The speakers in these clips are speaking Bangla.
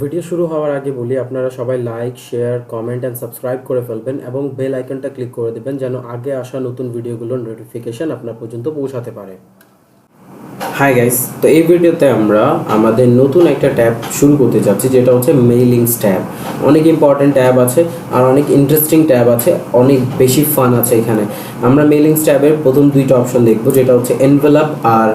ভিডিও শুরু হওয়ার আগে বলি, আপনারা সবাই like share comment and subscribe করে ফেলবেন এবং বেল আইকনটা ক্লিক করে দেবেন যেন আগে আসা নতুন ভিডিওগুলোর নোটিফিকেশান আপনার পর্যন্ত পৌঁছাতে পারে। হাই গাইস তো এই ভিডিওতে আমরা আমাদের নতুন একটা ট্যাব শুরু করতে যাচ্ছি, যেটা হচ্ছে মেইলিংস ট্যাব। অনেক ইম্পর্টেন্ট ট্যাব আছে আর অনেক ইন্টারেস্টিং ট্যাব আছে, অনেক বেশি ফান আছে এখানে। আমরা মেইলিংস ট্যাবের প্রথম দুইটা অপশন দেখব, যেটা হচ্ছে এনভেলাপ আর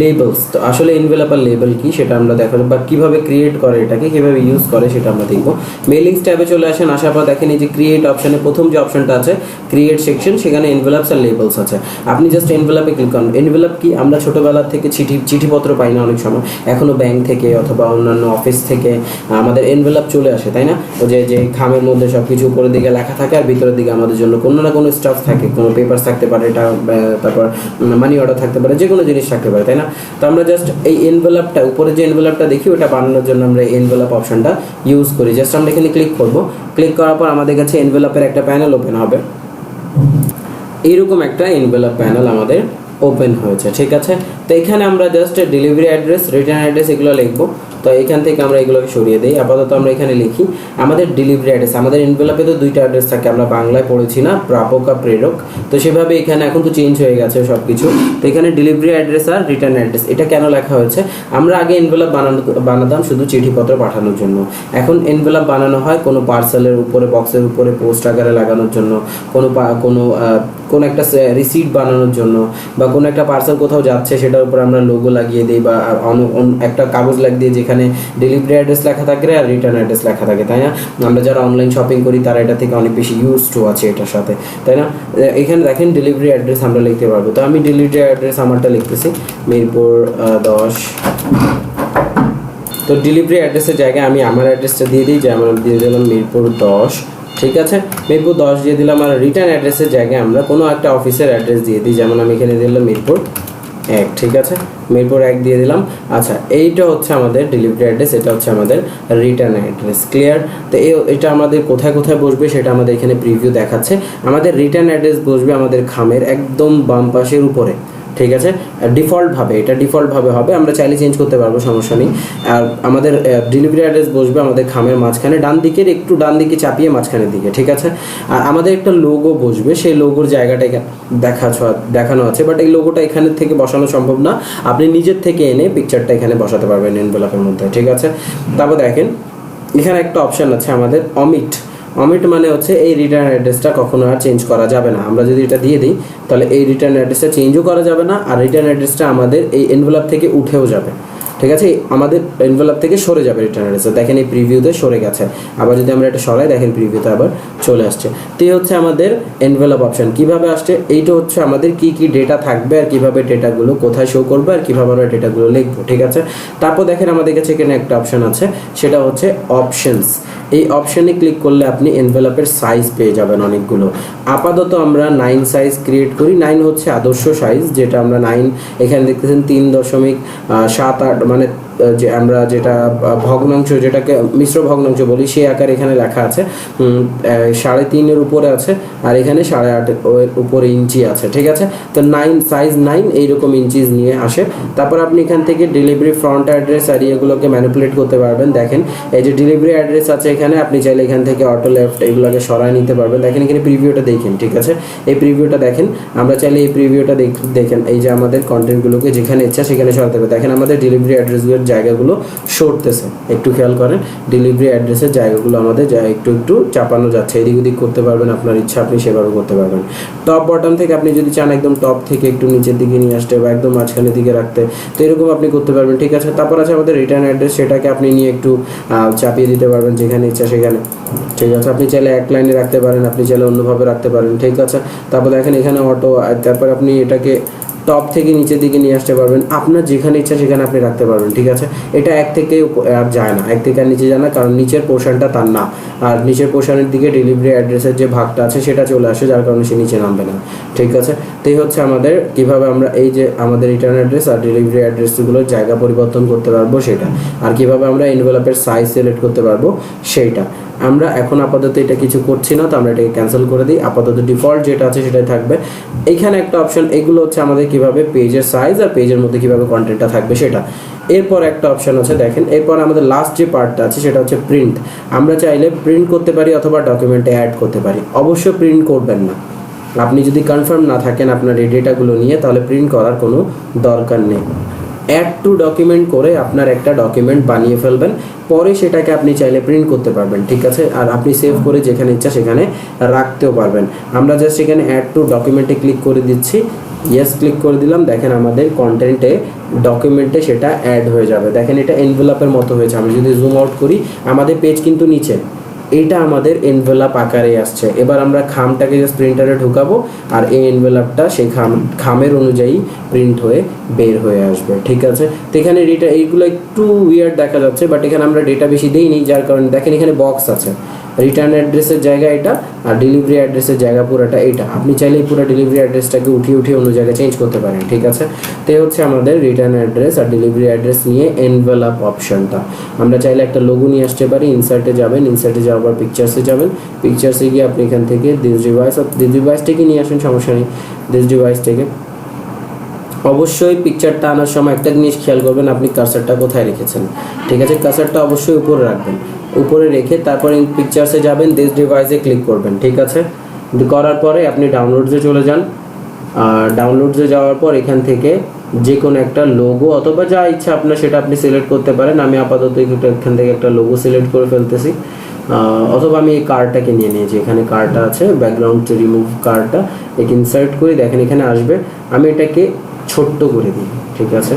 লেবেলস তো আসলে এনভেলাপ আর লেবেল কি সেটা আমরা দেখাবো, বা কীভাবে ক্রিয়েট করে এটাকে, কীভাবে ইউজ করে সেটা আমরা দেখব। মেইলিংস ট্যাবে চলে আসেন, আসার পর দেখেন এই যে ক্রিয়েট অপশনে প্রথম যে অপশনটা আছে ক্রিয়েট সেকশন সেখানে এনভেলাপস আর লেবেলস আছে। আপনি জাস্ট এনভেলাপে ক্লিক করুন। এনভেলাপ কি? আমরা ছোটবেলা থেকে চিঠি, চিঠিপত্র পাই না অনেক সময়। এখনও ব্যাংক থেকে অথবা অন্যান্য অফিস থেকে, আমাদের এনভেলাপ চলে আসে, তাই না? ও যে যে খামের মধ্যে সব কিছু উপরের দিকে লেখা থাকে আর ভিতরের দিকে আমাদের জন্য কোনো না কোনো স্টাফ থাকে। কোনো পেপারস থাকতে পারে, এটা তারপর মানি অর্ডার থাকতে পারে, যে কোনো জিনিস থাকতে পারে, তাই না? তো আমরা জাস্ট এই এনভেলাপটা উপরে যে এনভেলাপটা দেখি, ওটা বানানোর জন্য আমরা এনভেলাপ অপশনটা ইউজ করি। জাস্ট আমরা এখানে ক্লিক করব। ক্লিক করার পর আমাদের কাছে এনভেলাপের একটা প্যানেল ওপেন হবে। এইরকম একটা এনভেলাপ প্যানেল আমাদের ওপেন হয়েছে ঠিক আছে? তো এখানে আমরা just delivery address return address এগুলো লিখব। তো এখান থেকে আমরা এগুলোকে সরিয়ে দিই। আপাতত আমরা এখানে লিখি, আমাদের ডেলিভারি অ্যাড্রেস আমাদের এনভেলাপে তো দুইটা অ্যাড্রেস থাকে, আমরা বাংলায় পড়েছি না, প্রাপক আর প্রেরক। তো সেভাবে এখানে এখন তো চেঞ্জ হয়ে গেছে সব কিছু তো এখানে ডেলিভারি অ্যাড্রেস আর রিটার্ন অ্যাড্রেস এটা কেন লেখা হয়েছে? আমরা আগে এনভেলাপ বানানো, বানাতাম শুধু চিঠিপত্র পাঠানোর জন্য। এখন এনভেলাপ বানানো হয় কোনো পার্সেলের উপরে বক্সের উপরে পোস্ট আকারে লাগানোর জন্য, কোনো কোনো কোনো একটা রিসিট বানানোর জন্য, বা কোনো একটা পার্সেল কোথাও যাচ্ছে সেটার উপর আমরা লোগো লাগিয়ে দিই, বা একটা কাগজ লাগিয়ে দিই যেখানে ডেলিভারি অ্যাড্রেস লেখা থাকে আর রিটার্ন অ্যাড্রেস লেখা থাকে, তাই না? আমরা যারা অনলাইন শপিং করি, তারা এটা থেকে অনেক বেশি ইউজ টু আছে এটার সাথে, তাই না? এখানে দেখেন ডেলিভারি অ্যাড্রেস আমরা লিখতে পারব। তো আমি ডেলিভারি অ্যাড্রেস আমারটা লিখতেছি, মিরপুর দশ। তো ডেলিভারি অ্যাড্রেসের জায়গায় আমি আমার অ্যাড্রেসটা দিয়ে দিই যেমন দিয়ে দিলাম মিরপুর দশ, ঠিক আছে? মিরপুর দশ দিয়ে দিলাম আর রিটার্ন অ্যাড্রেসের জায়গায় আমরা কোনো একটা অফিসের অ্যাড্রেস দিয়ে দিই, যেমন আমি এখানে দিলাম মিরপুর এক, ঠিক আছে? মিরপুর এক দিয়ে দিলাম। আচ্ছা এইটা হচ্ছে আমাদের ডেলিভারি অ্যাড্রেস এটা হচ্ছে আমাদের রিটার্ন অ্যাড্রেস ক্লিয়ার তো এটা আমাদের কোথায় কোথায় বসবে সেটা আমাদের এখানে প্রিভিউ দেখাচ্ছে। আমাদের রিটার্ন অ্যাড্রেস বসবে আমাদের খামের একদম বাম পাশের উপরে। ঠিক আছে? ডিফল্টভাবে এটা ডিফল্টভাবে হবে, আমরা চাইলে চেঞ্জ করতে পারব, সমস্যা নেই। আর আমাদের ডেলিভারি অ্যাড্রেস বসবে আমাদের খামের মাঝখানে, ডান দিকের একটু ডান দিকে চাপিয়ে মাঝখানের দিকে, ঠিক আছে? আর আমাদের একটা লোগো বসবে, সেই লোগোর জায়গাটা দেখা দেখানো আছে বাট এই লোগোটা এখানে থেকে বসানো সম্ভব না। আপনি নিজের থেকে এনে পিকচারটা এখানে বসাতে পারবেন এনভেলপের মধ্যে, ঠিক আছে? তারপর দেখেন, এখানে একটা অপশন আছে আমাদের অমিট অমিট মানে হচ্ছে এই রিটার্ন অ্যাড্রেসটা কখনো আর চেঞ্জ করা যাবে না। আমরা যদি এটা দিয়ে দিই, তাহলে এই রিটার্ন অ্যাড্রেসটা চেঞ্জও করা যাবে না, আর রিটার্ন অ্যাড্রেসটা আমাদের এই এনভেলপ থেকে উঠেও যাবে। ঠিক আছে? আমাদের এনভেলপ থেকে সরে যাবে রিটার্ন অ্যাড্রেস দেখেন এই প্রিভিউতে সরে গেছে। আবার যদি আমরা এটা সরাই, দেখেন প্রিভিউতে আবার চলে আসছে। তো হচ্ছে আমাদের এনভেলপ অপশন কীভাবে আসছে? এইটা হচ্ছে আমাদের কি কি ডেটা থাকবে আর কীভাবে ডেটাগুলো কোথায় শো করবে আর কীভাবে আমরা ডেটাগুলো লিখব। ঠিক আছে? তারপর দেখেন আমাদের কাছে এখানে একটা অপশন আছে, সেটা হচ্ছে অপশনস এই অপশানে ক্লিক করলে আপনি এনভেলপের সাইজ পেয়ে যাবেন অনেকগুলো। আপাতত আমরা নাইন সাইজ ক্রিয়েট করি। নাইন হচ্ছে আদর্শ সাইজ যেটা আমরা নাইন এখানে দেখতেছেন তিন দশমিক সাত আট মানে যে আমরা যেটা ভগ্নাংশ যেটাকে মিশ্র ভগ্নাংশ বলি, সেই আকার এখানে লেখা আছে। সাড়ে তিনের উপরে আছে আর এখানে সাড়ে আট উপরে ইঞ্চি আছে, ঠিক আছে? তো নাইন সাইজ নাইন এইরকম ইঞ্চিজ নিয়ে আসে। তারপর আপনি এখান থেকে ডেলিভারি ফ্রন্ট অ্যাড্রেস আর ইয়েগুলোকে ম্যানিপুলেট করতে পারবেন। দেখেন, এই যে ডেলিভারি অ্যাড্রেস আছে এখানে, আপনি চাইলে এখান থেকে অটো লেফট এগুলোকে সরায় নিতে পারবেন। দেখেন, এখানে প্রিভিউটা দেখেন, ঠিক আছে? এই প্রিভিউটা দেখেন, আমরা চাইলে এই প্রিভিউটা দেখেন, এই যে আমাদের কন্টেন্টগুলোকে যেখানে ইচ্ছা সেখানে সরাতে হবে দেখেন, আমাদের ডেলিভারি অ্যাড্রেসগুলোর জায়গাগুলো সরতেছে। একটু খেয়াল করেন ডেলিভারি অ্যাড্রেসের জায়গাগুলো আমাদের যা একটু একটু চাপানো যাচ্ছে। এদিক ওদিক করতে পারবেন, আপনার ইচ্ছা আপনি সেভাবে করতে পারবেন। টপ বটম থেকে আপনি যদি চান একদম টপ থেকে একটু নিচের দিকে নিয়ে আসতে বা একদম মাঝখানের দিকে রাখতে, তো এরকম আপনি করতে পারবেন, ঠিক আছে? তারপর আছে আমাদের রিটার্ন অ্যাড্রেস সেটাকে আপনি নিয়ে একটু চাপিয়ে দিতে পারবেন যেখানে ইচ্ছা সেখানে। ঠিক আছে? আপনি চাইলে এক লাইনে রাখতে পারেন, আপনি চাইলে অন্যভাবে রাখতে পারেন, ঠিক আছে? তারপর দেখেন এখানে অটো তারপর আপনি এটাকে টপ থেকে নিচের দিকে নিয়ে আসতে পারবেন। আপনার যেখানে ইচ্ছা সেখানে আপনি রাখতে পারবেন, ঠিক আছে? এটা এক থেকে আর যায় না, এক থেকে আর নিচে যায় না, কারণ নিচের পোর্শনটা তার না। আর নিচের পোর্শনের দিকে ডেলিভারি অ্যাড্রেসের যে ভাগটা আছে সেটা চলে আসে, যার কারণে সে নিচে নামবে না, ঠিক আছে? তো এই হচ্ছে আমাদের কীভাবে আমরা এই যে আমাদের রিটার্ন অ্যাড্রেস আর ডেলিভারি অ্যাড্রেসগুলোর জায়গা পরিবর্তন করতে পারব সেটা, আর কীভাবে আমরা এনভেলপের সাইজ সিলেক্ট করতে পারব সেইটা। আমরা এখন আপাতত এটা কিছু করছি না, তো আমরা এটাকে ক্যান্সেল করে দিই। আপাতত ডিফল্ট যেটা আছে সেটাই থাকবে। এইখানে একটা অপশন এগুলো হচ্ছে আমাদের কীভাবে পেজের সাইজ আর পেজের মধ্যে কীভাবে কন্টেন্টটা থাকবে সেটা। এরপর একটা অপশন আছে, দেখেন। এরপর আমাদের লাস্ট যে পার্টটা আছে, সেটা হচ্ছে প্রিন্ট আমরা চাইলে প্রিন্ট করতে পারি অথবা ডকুমেন্টে অ্যাড করতে পারি। অবশ্যই প্রিন্ট করবেন না। আপনি যদি কনফার্ম না থাকেন আপনার এই ডেটাগুলো নিয়ে, তাহলে প্রিন্ট করার কোনো দরকার নেই। অ্যাড টু ডকুমেন্ট করে আপনার একটা ডকুমেন্ট বানিয়ে ফেলবেন। পরে সেটাকে আপনি চাইলে প্রিন্ট করতে পারবেন, ঠিক আছে? আর আপনি সেভ করে যেখানে ইচ্ছা সেখানে রাখতেও পারবেন। আমরা জাস্ট এখানে অ্যাড টু ডকুমেন্টে ক্লিক করে দিচ্ছি। ইয়েস ক্লিক করে দিলাম। দেখেন আমাদের কন্টেন্টে ডকুমেন্টে সেটা অ্যাড হয়ে যাবে। দেখেন এটা এনভেলপের মতো হয়েছে। আমি যদি জুম আউট করি, আমাদের পেজ কিন্তু নিচে। এইটা আমাদের এনভেলাপ আকারে আসছে। এবার আমরা খামটাকে জাস্ট প্রিন্টারে ঢুকাবো আর এই এনভেলাপটা সেই খাম, খামের অনুযায়ী প্রিন্ট হয়ে বের হয়ে আসবে। ঠিক আছে? তো এখানে ডেটা এইগুলো একটু উইয়ার্ড দেখা যাচ্ছে বাট এখানে আমরা ডেটা বেশি দিইনি, যার কারণে দেখেন এখানে বক্স আছে। রিটার্ন অ্যাড্রেসের জায়গা এটা আর ডেলিভারি অ্যাড্রেসের জায়গা পুরোটা এটা আপনি চাইলে পুরো ডেলিভারি অ্যাড্রেসটাকে উঠিয়ে উঠিয়ে অন্য জায়গায় চেঞ্জ করতে পারেন, ঠিক আছে? তো হচ্ছে আমাদের রিটার্ন অ্যাড্রেস আর ডেলিভারি অ্যাড্রেস নিয়ে এনভেলাপ অপশনটা আমরা চাইলে একটা লোগো নিয়ে আসতে পারি ইনসার্টে যাবেন ইনসার্টে যাওয়ার পর পিকচার্সে যাবেন। পিকচার্সে গিয়ে আপনি এখান থেকে দিস ডিভাইস দিস ডিভাইস থেকে নিয়ে আসেন, সমস্যা নেই। দিস ডিভাইস থেকে। অবশ্যই পিকচারটা আনার সময় একটা জিনিস খেয়াল করবেন, আপনি কার্সারটা কোথায় রেখেছেন, ঠিক আছে? কার্সারটা অবশ্যই উপরে রাখবেন। উপরে রেখে তারপরে পিকচার্সে যাবেন দিস ডিভাইসে ক্লিক করবেন, ঠিক আছে? করার পরে আপনি ডাউনলোডসে চলে যান। আর ডাউনলোডসে যাওয়ার পর এখান থেকে যে কোনো একটা লোগো অথবা যা ইচ্ছা আপনার সেটা আপনি সিলেক্ট করতে পারেন। আমি আপাতত একটু এখান থেকে একটা লোগো সিলেক্ট করে ফেলতেছি। অথবা আমি এই কার্ডটাকে নিয়ে নিয়েছি। এখানে কার্ডটা আছে ব্যাকগ্রাউন্ড রিমুভ কার্ডটা একে ইনসার্ট করি, দেখেন এখানে আসবে। আমি এটাকে ছোট্ট করে দিই, ঠিক আছে?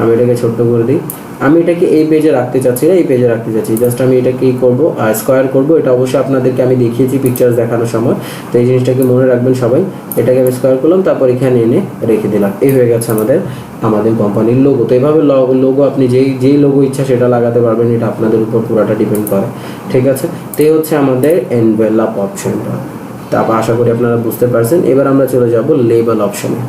আমি এটাকে ছোট্ট করে দিই। আমি এটাকে এই পেজে রাখতে চাচ্ছি না, এই পেজে রাখতে চাচ্ছি। জাস্ট আমি এটাকে কি করব স্কোয়ার করব। এটা অবশ্যই আপনাদেরকে আমি দেখিয়েছি পিকচার্স দেখানোর সময়। তো এই জিনিসটাকে মনে রাখবেন সবাই। এটাকে আমি স্কোয়ার করলাম, তারপর এখানে এনে রেখে দিলাম। এই হয়ে গেছে আমাদের আমাদের কোম্পানির লোগো তো এইভাবে লোগো আপনি যেই যেই লোগো ইচ্ছা সেটা লাগাতে পারবেন, এটা আপনাদের উপর পুরোটা ডিপেন্ড করে। ঠিক আছে? তো হচ্ছে আমাদের এনভেলাপ অপশনটা তারপর আশা করি আপনারা বুঝতে পারছেন। এবার আমরা চলে যাব লেবেল অপশনে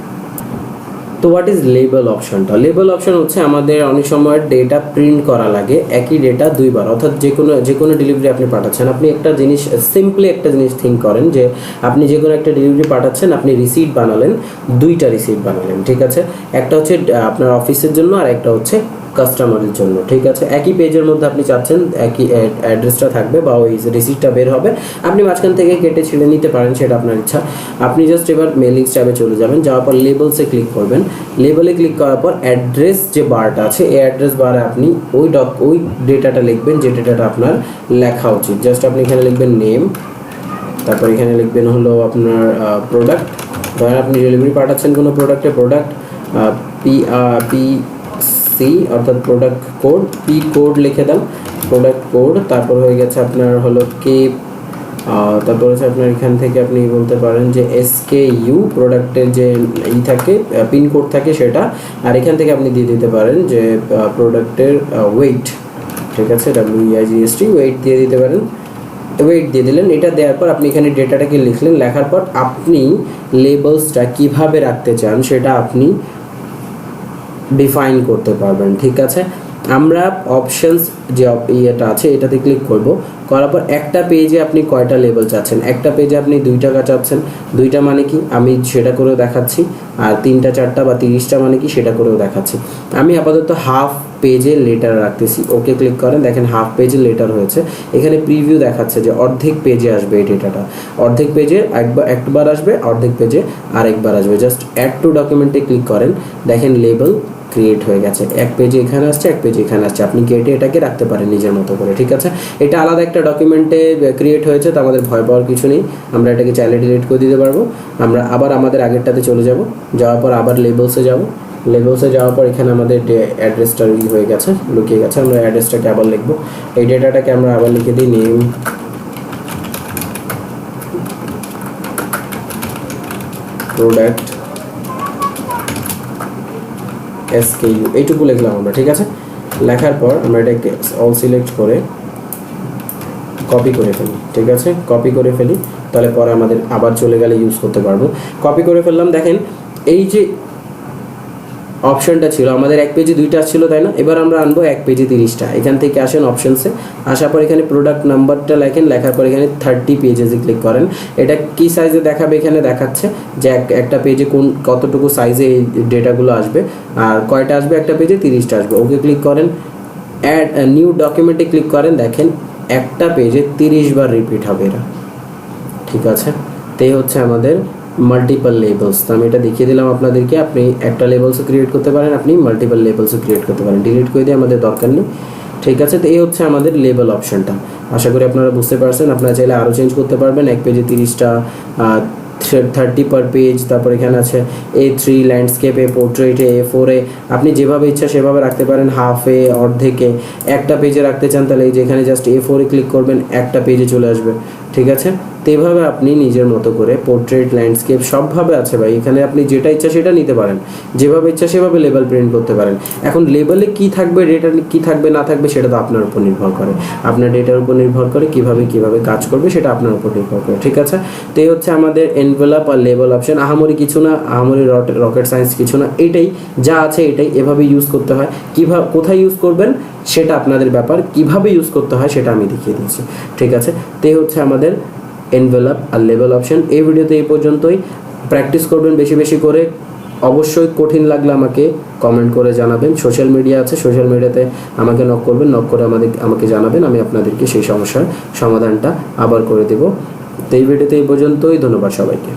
তো হোয়াট ইজ লেবেল অপশনটা লেবেল অপশন হচ্ছে আমাদের অনেক সময় ডেটা প্রিন্ট করা লাগে, একই ডেটা দুইবার। অর্থাৎ যে কোনো যে কোনো ডেলিভারি আপনি পাঠাচ্ছেন। আপনি একটা জিনিস সিম্পলি একটা জিনিস থিঙ্ক করেন যে আপনি যে কোনো একটা ডেলিভারি পাঠাচ্ছেন, আপনি রিসিপ্ট বানালেন, দুইটা রিসিট বানালেন, ঠিক আছে? একটা হচ্ছে আপনার অফিসের জন্য আর একটা হচ্ছে কাস্টমারের জন্য, ঠিক আছে? একই পেজের মধ্যে আপনি চাচ্ছেন, একই অ্যাড্রেসটা থাকবে বা ওই রিসিপ্টটা বের হবে। আপনি মাঝখান থেকে কেটে ছেড়ে নিতে পারেন, সেটা আপনার ইচ্ছা। আপনি জাস্ট এবার মেলিংস ট্যাবে চলে যাবেন, যাওয়ার পর লেবেলসে ক্লিক করবেন। লেবেলে ক্লিক করার পর অ্যাড্রেস যে বারটা আছে, এই অ্যাড্রেস বারে আপনি ওই ডক ওই ডেটাটা লিখবেন, যে ডেটাটা আপনার লেখা উচিত। জাস্ট আপনি এখানে লিখবেন নেম তারপর এখানে লিখবেন হলো আপনার প্রোডাক্ট ধরেন আপনি ডেলিভারি পাঠাচ্ছেন কোনো প্রোডাক্টে প্রোডাক্ট পি পি সি, অর্থাৎ প্রোডাক্ট কোড পি কোড লিখে দেন প্রোডাক্ট কোড তারপর হয়ে গেছে আপনার হলো কে তারপর হচ্ছে আপনার এখান থেকে আপনি বলতে পারেন যে এস কে ইউ প্রোডাক্টের যে ই থাকে পিনকোড থাকে সেটা, আর এখান থেকে আপনি দিয়ে দিতে পারেন যে প্রোডাক্টের ওয়েট ঠিক আছে ডাব্লিউ আইজিএসটি ওয়েট দিয়ে দিতে পারেন ওয়েট দিয়ে দিলেন, এটা দেওয়ার পর আপনি এখানে ডেটাটাকে লিখলেন, লেখার পর আপনি লেবেলসটা কীভাবে রাখতে চান সেটা আপনি ডিফাইন করতে পারবেন, ঠিক আছে? আমরা অপশনস যে ইয়েটা আছে, এটাতে ক্লিক করব। করার পর একটা পেজে আপনি কয়টা লেভেল চাচ্ছেন? একটা পেজে আপনি দুই টাকা চাচ্ছেন। দুইটা মানে কি? আমি সেটা করেও দেখাচ্ছি। আর তিনটা, চারটা বা তিরিশটা মানে কি? সেটা করেও দেখাচ্ছি। আমি আপাতত হাফ পেজে লেটার রাখতেছি। ওকে ক্লিক করেন। দেখেন হাফ পেজে লেটার হয়েছে। এখানে প্রিভিউ দেখাচ্ছে যে অর্ধেক পেজে আসবে এই ডেটাটা অর্ধেক পেজে একবার একবার আসবে, অর্ধেক পেজে আরেকবার আসবে। জাস্ট অ্যাড টু ডকুমেন্টে ক্লিক করেন। দেখেন লেবেল ক্রিয়েট হয়ে গেছে। এক পেজে এখানে আসছে, এক পেজে এখানে আসছে। আপনি কেটে এটাকে রাখতে পারেন নিজের মতো করে, ঠিক আছে? এটা আলাদা একটা ডকুমেন্টে ক্রিয়েট হয়েছে, তো আমাদের ভয় পাওয়ার কিছু নেই। আমরা এটাকে চাইলে ডিলিট করে দিতে পারব। আমরা আবার আমাদের আগেরটাতে চলে যাব। যাওয়ার পর আবার লেবেলসে যাব। লেবেলসে যাওয়ার পর এখানে আমাদের অ্যাড্রেসটা ই হয়ে গেছে, লুকিয়ে গেছে। আমরা অ্যাড্রেসটাকে আবার লিখব। এই ডেটাটাকে আমরা আবার লিখে দিই নেম প্রোডাক্ট এসকেইউ এইটুকু লিখলাম আমরা, ঠিক আছে? লেখার পর আমরা এটাকে অল সিলেক্ট করে কপি করে ফেলি, ঠিক আছে? কপি করে ফেলি, তাহলে পরে আমাদের আবার চলে গেলে ইউজ করতে পারব। কপি করে ফেললাম, দেখেন, এই যে অপশনটা ছিল। আমাদের এক পেজে দুইটা ছিল, তাই না? এবার আমরা আনব এক পেজে তিরিশটা। এখান থেকে আসেন অপশনসে আসার পর এখানে প্রোডাক্ট নাম্বারটা লেখেন। লেখার পর এখানে থার্টি পেজেসে ক্লিক করেন। এটা কি সাইজে দেখাবে এখানে? দেখাচ্ছে যে এক- একটা পেজে কোন, কতটুকু সাইজে এই ডেটাগুলো আসবে। আর কয়টা আসবে? একটা পেজে তিরিশটা আসবে। ওকে ক্লিক করেন। অ্যাড নিউ ডকুমেন্টে ক্লিক করেন। দেখেন একটা পেজে তিরিশ বার রিপিট হবে এরা। ঠিক আছে? তো এই হচ্ছে আমাদের মাল্টিপল লেবেলস তো আমি এটা দেখিয়ে দিলাম আপনাদেরকে। আপনি একটা লেবেলসও ক্রিয়েট করতে পারেন, আপনি মাল্টিপল লেবেলসও ক্রিয়েট করতে পারেন। ডিলিট করে দিয়ে আমাদের দরকার নেই। ঠিক আছে? তো এই হচ্ছে আমাদের লেবেল অপশনটা আশা করি আপনারা বুঝতে পারছেন। আপনারা চাইলে আরও চেঞ্জ করতে পারবেন। এক পেজে তিরিশটা থার্টি পার পেজ তারপর এখানে আছে এ থ্রি ল্যান্ডস্কেপে পোর্ট্রেটে এ। ফোরে আপনি যেভাবে ইচ্ছা সেভাবে রাখতে পারেন। হাফে অর্ধেকে একটা পেজে রাখতে চান, তাহলে এই যে এখানে জাস্ট এ ফোরে ক্লিক করবেন, একটা পেজে চলে আসবে। ঠিক আছে? তো এইভাবে আপনি নিজের মতো করে পোর্ট্রেট ল্যান্ডস্কেপ সবভাবে আছে ভাই। এখানে আপনি যেটা ইচ্ছা সেটা নিতে পারেন। যেভাবে ইচ্ছা সেভাবে লেবেল প্রিন্ট করতে পারেন। এখন লেবেলে কি থাকবে ডেটা কি থাকবে, না থাকবে সেটা তো আপনার উপর নির্ভর করে। আপনার ডেটার উপর নির্ভর করে কীভাবে কীভাবে কাজ করবে সেটা আপনার উপর নির্ভর করে, ঠিক আছে? তো এই হচ্ছে আমাদের এনভেলাপ আর লেবেল অপশন আহামরি কিছু না, আহামরি রকেট সায়েন্স কিছু না। এটাই যা আছে এটাই এভাবে ইউজ করতে হয়। কীভাবে কোথায় ইউজ করবেন সেটা আপনাদের ব্যাপার। কীভাবে ইউজ করতে হয় সেটা আমি দেখিয়ে দিচ্ছি, ঠিক আছে? তো হচ্ছে আমাদের এনভেলাপ আর লেভেল অপশান এই ভিডিওতে এই পর্যন্তই। প্র্যাকটিস করবেন বেশি বেশি করে। অবশ্যই কঠিন লাগলে আমাকে কমেন্ট করে জানাবেন। সোশ্যাল মিডিয়া আছে সোশ্যাল মিডিয়াতে আমাকে নক করবেন নক করে আমাদের, আমাকে জানাবেন। আমি আপনাদেরকে সেই সমস্যার সমাধানটা আবার করে দেব। তো এই ভিডিওতে এই পর্যন্তই। ধন্যবাদ সবাইকে।